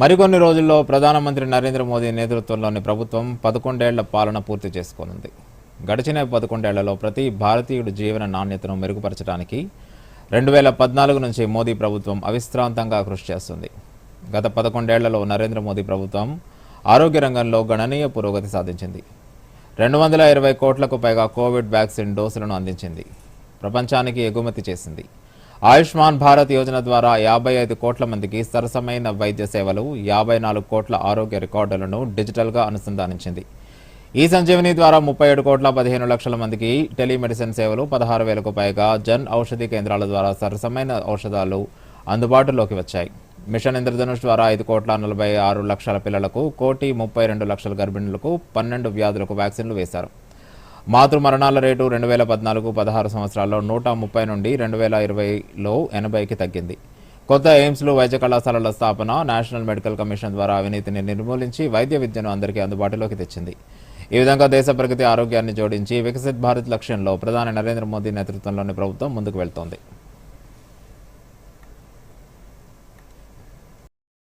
మరికొన్ని రోజుల్లో ప్రధానమంత్రి నరేంద్ర మోదీ నేతృత్వంలోని ప్రభుత్వం పదకొండేళ్ళ పాలన పూర్తి చేసుకోనుంది. గడిచిన పదకొండేళ్ళలో ప్రతి భారతీయుడి జీవన నాణ్యతను మెరుగుపరచడానికి రెండు వేల పద్నాలుగు నుంచి మోదీ ప్రభుత్వం అవిశ్రాంతంగా కృషి చేస్తుంది. గత పదకొండేళ్ళలో నరేంద్ర మోదీ ప్రభుత్వం ఆరోగ్య రంగంలో గణనీయ పురోగతి సాధించింది. రెండు వందల ఇరవై కోట్లకు పైగా కోవిడ్ వ్యాక్సిన్ డోసులను అందించింది. ప్రపంచానికి ఎగుమతి చేసింది. ఆయుష్మాన్ భారత్ యోజన ద్వారా యాభై ఐదు కోట్ల మందికి సరసమైన వైద్య సేవలు యాభై నాలుగు కోట్ల ఆరోగ్య రికార్డులను డిజిటల్గా అనుసంధానించింది. ఈ సంజీవని ద్వారా ముప్పై ఏడు కోట్ల పదిహేను లక్షల మందికి టెలిమెడిసిన్ సేవలు పదహారు వేలకు పైగా జన్ ఔషధి కేంద్రాల ద్వారా సరసమైన ఔషధాలు అందుబాటులోకి వచ్చాయి. మిషన్ ఇంద్రధనుష్ ద్వారా ఐదు కోట్ల నలభై ఆరు లక్షల పిల్లలకు కోటి ముప్పై రెండు లక్షల గర్భిణులకు పన్నెండు వ్యాధులకు వ్యాక్సిన్లు వేశారు. మాతృ మరణాల రేటు రెండు వేల పద్నాలుగు పదహారు సంవత్సరాల్లో నూట ముప్పై నుండి రెండు వేల ఇరవైలో ఎనభైకి తగ్గింది. కొత్త ఎయిమ్స్లు వైద్య కళాశాలల స్థాపన నేషనల్ మెడికల్ కమిషన్ ద్వారా అవినీతిని నిర్మూలించి వైద్య విద్యను అందరికీ అందుబాటులోకి తెచ్చింది. ఈ విధంగా దేశ ప్రగతి ఆరోగ్యాన్ని జోడించి వికసిత్ భారత్ లక్ష్యంలో ప్రధాని నరేంద్ర మోదీ నేతృత్వంలోని ప్రభుత్వం ముందుకు వెళ్తోంది.